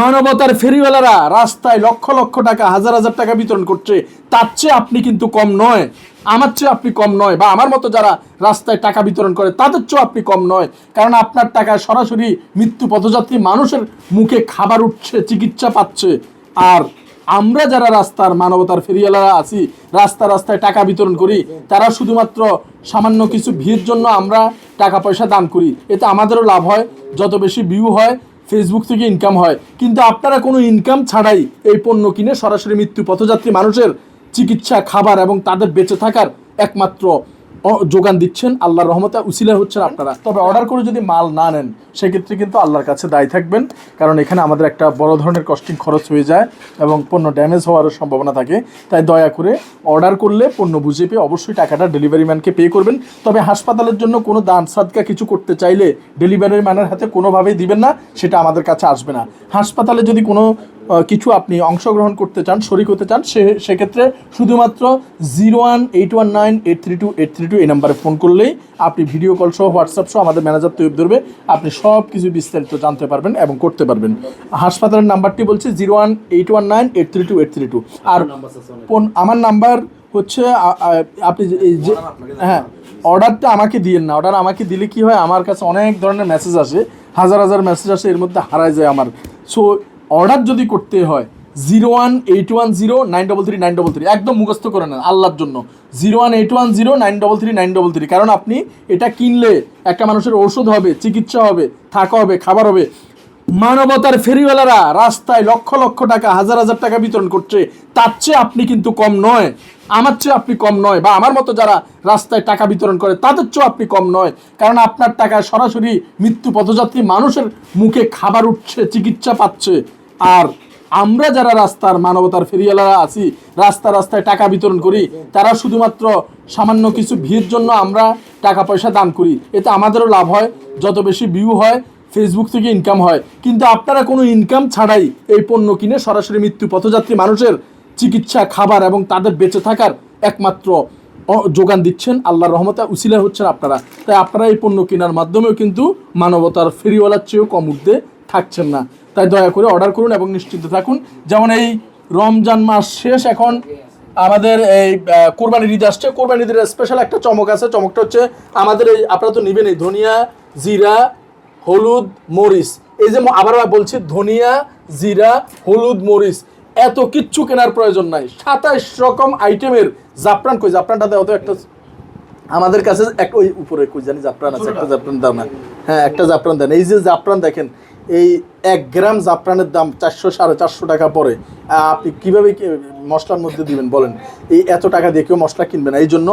মানবতার ফেরিওয়ালারা রাস্তায় লক্ষ লক্ষ টাকা, হাজার হাজার টাকা বিতরণ করছে। তার চেয়ে আপনি কিন্তু কম নয়। আমার চেয়ে আপনি কম নয়। বা আমার মতো যারা রাস্তায় টাকা বিতরণ করে, তাদের চেয়েও আপনি কম নয়। কারণ আপনার টাকায় সরাসরি মৃত্যু পথযাত্রী মানুষের মুখে খাবার উঠছে, চিকিৎসা পাচ্ছে। আর আমরা যারা রাস্তার মানবতার ফেরিওয়ালারা আছি, রাস্তা রাস্তায় টাকা বিতরণ করি, তারা শুধুমাত্র সামান্য কিছু ভিড় জন্য আমরা টাকা পয়সা দান করি। এতে আমাদেরও লাভ হয়। যত বেশি ভিউ হয় ফেসবুক থেকে ইনকাম হয়। কিন্তু আপনারা কোনো ইনকাম ছাড়াই এই পণ্য কিনে সরাসরি মৃত্যু পথযাত্রী মানুষের চিকিৎসা, খাবার এবং তাদের বেঁচে থাকার একমাত্র যোগান দিচ্ছেন, আল্লাহর রহমতে উসিলা হচ্ছেন আপনারা। তবে অর্ডার করে যদি মাল না নেন, সেক্ষেত্রে কিন্তু আল্লাহর কাছে দায়ী থাকবেন, কারণ এখানে আমাদের একটা বড় ধরনের কস্টিং খরচ হয়ে যায় এবং পণ্য ড্যামেজ হওয়ারও সম্ভাবনা থাকে। তাই দয়া করে অর্ডার করলে পণ্য বুঝে পেয়ে অবশ্যই টাকাটা ডেলিভারি ম্যানকে পে করবেন। তবে হাসপাতালের জন্য কোনো দান সাদকা কিছু করতে চাইলে ডেলিভারি ম্যানের হাতে কোনোভাবেই দিবেন না, সেটা আমাদের কাছে আসবে না। হাসপাতালে যদি কোনো কিছু আপনি অংশগ্রহণ করতে চান, শরিক হতে চান, সে, সেক্ষেত্রে শুধুমাত্র zero one eight one nine eight three two eight three two এই নাম্বারে ফোন করলেই আপনি ভিডিও কল সহ হোয়াটসঅ্যাপ সহ আমাদের ম্যানেজার তৈরি ধরবে। আপনি সব কিছু বিস্তারিত জানতে পারবেন এবং করতে পারবেন। হাসপাতালের নাম্বারটি বলছে zero one eight one nine eight three two eight three two. আর আমার নাম্বার হচ্ছে আপনি যে হ্যাঁ অর্ডারটা আমাকে দিয়েন না। অর্ডার আমাকে দিলে কি হয়, আমার কাছে অনেক ধরনের মেসেজ আসে, হাজার হাজার মেসেজ আসে, এর মধ্যে হারায় যায় আমার। সো অর্ডার যদি করতে হয় zero one eight one zero nine double three nine double three একদম মুখস্থ করে নেন আল্লাহর জন্য। Zero one eight one zero nine double three nine double three কারণ আপনি এটা কিনলে একটা মানুষের ওষুধ হবে, চিকিৎসা হবে, থাকা হবে, খাবার হবে। মানবতার ফেরিওয়ালারা রাস্তায় লক্ষ লক্ষ টাকা, হাজার হাজার টাকা বিতরণ করছে, তার চেয়ে আপনি কিন্তু কম নয়। আমার চেয়ে আপনি কম নয়, বা আমার মতো যারা রাস্তায় টাকা বিতরণ করে, তাদের চেয়েও আপনি কম নয়। কারণ আপনার টাকা সরাসরি মৃত্যু পথযাত্রী মানুষের মুখে খাবার উঠছে, চিকিৎসা পাচ্ছে। আর আমরা যারা রাস্তার মানবতার ফেরিওয়ালারা আছি, রাস্তা রাস্তায় টাকা বিতরণ করি, তারা শুধুমাত্র সামান্য কিছু ভিড় জন্য আমরা টাকা পয়সা দান করি। এতে আমাদেরও লাভ হয়, যত বেশি ভিউ হয় ফেসবুক থেকে ইনকাম হয়। কিন্তু আপনারা কোনো ইনকাম ছাড়াই এই পণ্য কিনে সরাসরি মৃত্যু পথযাত্রী মানুষের চিকিৎসা, খাবার এবং তাদের বেঁচে থাকার একমাত্র যোগান দিচ্ছেন আল্লাহর রহমতে উসিলা হচ্ছেন আপনারা। তাই আপনারা এই পণ্য কেনার মাধ্যমেও কিন্তু মানবতার ফেরিওয়ালার চেয়েও কম উঠতে থাকছেন না। তাই দয়া করে অর্ডার করুন এবং নিশ্চিন্ত থাকুন। যেমন এই রমজান মাস শেষ, এখন আমাদের এই কোরবানির ঈদ আসছে। কোরবানির ঈদের স্পেশাল একটা চমক আছে। চমকটা হচ্ছে আমাদের এই, আপনারা তো নেবেন এই ধনিয়া, জিরা, হলুদ, মরিচ। এই যে আবার বলছি, ধনিয়া, জিরা, হলুদ, মরিচ। এত কিচ্ছু কেনার প্রয়োজন নাই। সাতাইশ রকম আইটেমের জাফরান কই? জাফরানটা দেওয়া তো, একটা আমাদের কাছে এক, ওই উপরে কই জানি জাফরান আছে, একটা জাফরান দাও না। হ্যাঁ একটা জাফরান দেন। এই যে জাফরান দেখেন এই এক গ্রাম জাফরানের দাম চারশো, সাড়ে চারশো টাকা পরে আপনি কীভাবে মশলার মধ্যে দিবেন? বলেন। এই এত টাকা দিয়ে কেউ মশলা কিনবে না। এই জন্য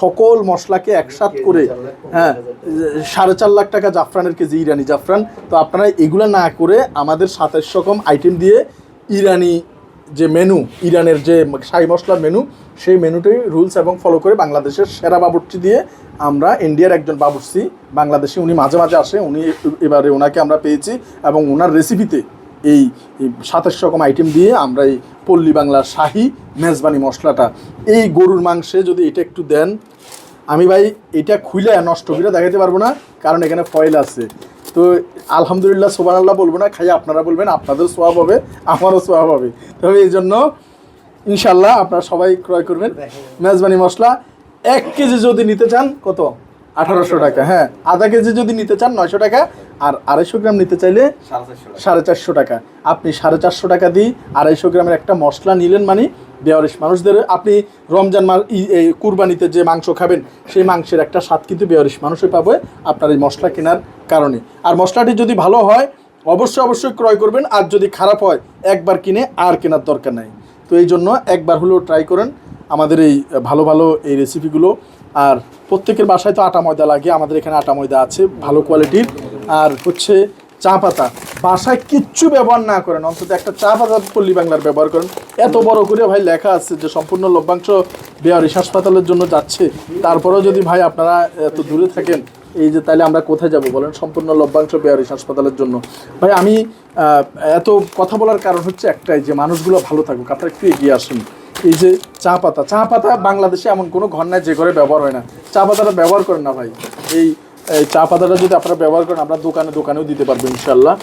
সকল মশলাকে একসাথ করে হ্যাঁ সাড়ে চার লাখ টাকা জাফরানের কেজি ইরানি জাফরান। তো আপনারা এগুলো না করে আমাদের সাতাশ রকম আইটেম দিয়ে ইরানি যে মেনু ইরানের যে শাহি মশলার মেনু সেই মেনুটাই রুলস এবং ফলো করে বাংলাদেশের সেরা বাবুর্চি দিয়ে আমরা ইন্ডিয়ার একজন বাবুর্চি বাংলাদেশে উনি মাঝে মাঝে আসে, উনি এবারে ওনাকে আমরা পেয়েছি এবং ওনার রেসিপিতে এই সাতাশ রকম আইটেম দিয়ে আমরা এই পল্লী বাংলার শাহি মেজবানি মশলাটা, এই গরুর মাংসে যদি এটা একটু দেন, আমি ভাই এটা খুলে নষ্ট করে দেখাতে পারব না, কারণ এখানে ফয়েল আছে। তো আলহামদুলিল্লাহ, সোবান আল্লাহ বলব না খাই আপনারা বলবেন, আপনাদের সোয়াব হবে, আমারও সোয়াব হবে। তবে এই জন্য ইনশাল্লাহ আপনারা সবাই ক্রয় করবেন। মেজবানি মশলা এক কেজি যদি নিতে চান, কত? আঠারোশো টাকা হ্যাঁ। আধা কেজি যদি নিতে চান, নয়শো টাকা। আর আড়াইশো গ্রাম নিতে চাইলে সাড়ে চারশো টাকা। আপনি সাড়ে চারশো টাকা দিয়ে আড়াইশো গ্রামের একটা মশলা নিলেন মানে বেয়ারিশ মানুষদের। আপনি রমজান মাস কুরবানিতে যে মাংস খাবেন, সেই মাংসের একটা স্বাদ কিন্তু বেয়ারিশ মানুষই পাবে আপনার এই মশলা কেনার কারণে। আর মশলাটি যদি ভালো হয়, অবশ্যই অবশ্যই ক্রয় করবেন। আর যদি খারাপ হয়, একবার কিনে আর কেনার দরকার নাই। তো এই জন্য একবার হলেও ট্রাই করেন আমাদের এই ভালো ভালো এই রেসিপিগুলো আর প্রত্যেকের বাসায় তো আটা ময়দা লাগে, আমাদের এখানে আটা ময়দা আছে, ভালো কোয়ালিটির আর হচ্ছে চা পাতা, বাসায় কিচ্ছু ব্যবহার না করেন, অন্তত একটা চা পাতা পল্লী বাংলার ব্যবহার করেন। এত বড় করে ভাই লেখা আছে যে সম্পূর্ণ লভ্যাংশ বেয়ারিশ হাসপাতালের জন্য যাচ্ছে। তারপরেও যদি ভাই আপনারা এত দূরে থাকেন এই যে তাহলে আমরা কোথায় যাব বলেন? সম্পূর্ণ লভ্যাংশ বেয়ারিশ হাসপাতালের জন্য। ভাই, আমি এত কথা বলার কারণ হচ্ছে একটাই যে মানুষগুলো ভালো থাকুক। আপনারা একটু এগিয়ে আসুন। এই যে চা পাতা চা পাতা বাংলাদেশে এমন কোনো ঘর নাই যে ঘরে ব্যবহার হয় না। চা পাতাটা ব্যবহার করেন না ভাই। এই চা পাতাটা যদি আপনারা ব্যবহার করেন, আপনার দোকানে দোকানেও দিতে পারবেন ইনশাল্লাহ